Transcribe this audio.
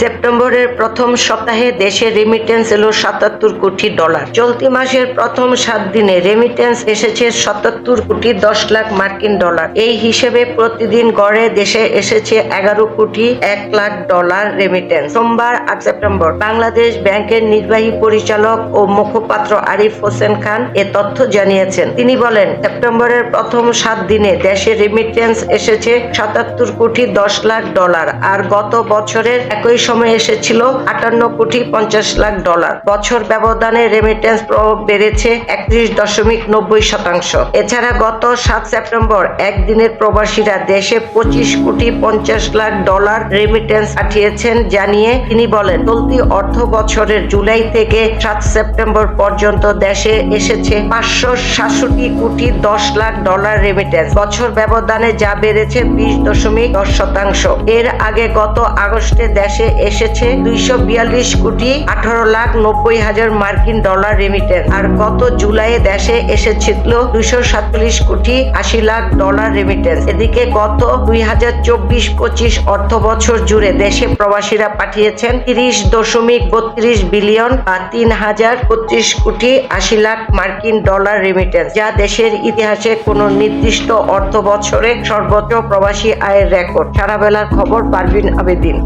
সেপ্টেম্বরের প্রথম সপ্তাহে দেশে রেমিটেন্স এলো সাতাত্তর কোটি ডলার চলতি মাসের প্রথম সাত দিনে রেমিটেন্স এসেছে সাতাত্তর কোটি দশ লাখ মার্কিন ডলার এই হিসেবে প্রতিদিন গড়ে দেশে এসেছে এগারো কোটি এক লাখ ডলার রেমিটেন্স সোমবার আট সেপ্টেম্বর বাংলাদেশ ব্যাংকের নির্বাহী পরিচালক ও মুখপাত্র আরিফ হোসেন খান এ তথ্য জানিয়েছেন। তিনি বলেন, সেপ্টেম্বরের প্রথম সাত দিনে দেশে রেমিটেন্স এসেছে সাতাত্তর কোটি দশ লাখ ডলার আর গত বছরের একই সময় এসেছিল আটান্ন কোটি পঞ্চাশ লাখ ডলার। বছর ব্যবধানে রেমিটেন্স প্রভাব বেড়েছে একত্রিশ দশমিক নব্বই শতাংশ। এছাড়া গত সাত সেপ্টেম্বর একদিনের প্রবাসীরা দেশে পঁচিশ কোটি পঞ্চাশ লাখ ডলার রেমিটেন্স পাঠিয়েছেন জানিয়ে তিনি বলেন, চলতি অর্থ বছরের জুলাই থেকে সাত সেপ্টেম্বর পর্যন্ত দেশে এসেছে পাঁচশো সাতষট্টি কোটি দশ লাখ ডলার রেমিটেন্স বছর ব্যবধানে যা বেড়েছে বিশ দশমিক দশ শতাংশ। এর আগে গত আগস্টে দেশে এসেছে দুইশো বিয়াল্লিশ কোটি আঠারো লাখ নব্বই হাজার মার্কিন ডলার রেমিটেন্স আর গত জুলাইয়ে দেশে এসেছিল দুইশো সাতচল্লিশ কোটি আশি লাখ ডলার রেমিটেন্স এদিকে গত দুই হাজার চব্বিশ পঁচিশ অর্থ বছর জুড়ে দেশে প্রবাসীরা পাঠিয়েছেন তিরিশ দশমিক বত্রিশ বিলিয়ন বা তিন হাজার বত্রিশ কোটি আশি লাখ মার্কিন ডলার রেমিটেন্স যা দেশের ইতিহাসে কোনো নির্দিষ্ট অর্থ বছরে সর্বোচ্চ প্রবাসী আয়ের রেকর্ড সারা বেলার খবর পারভিন আবেদিন।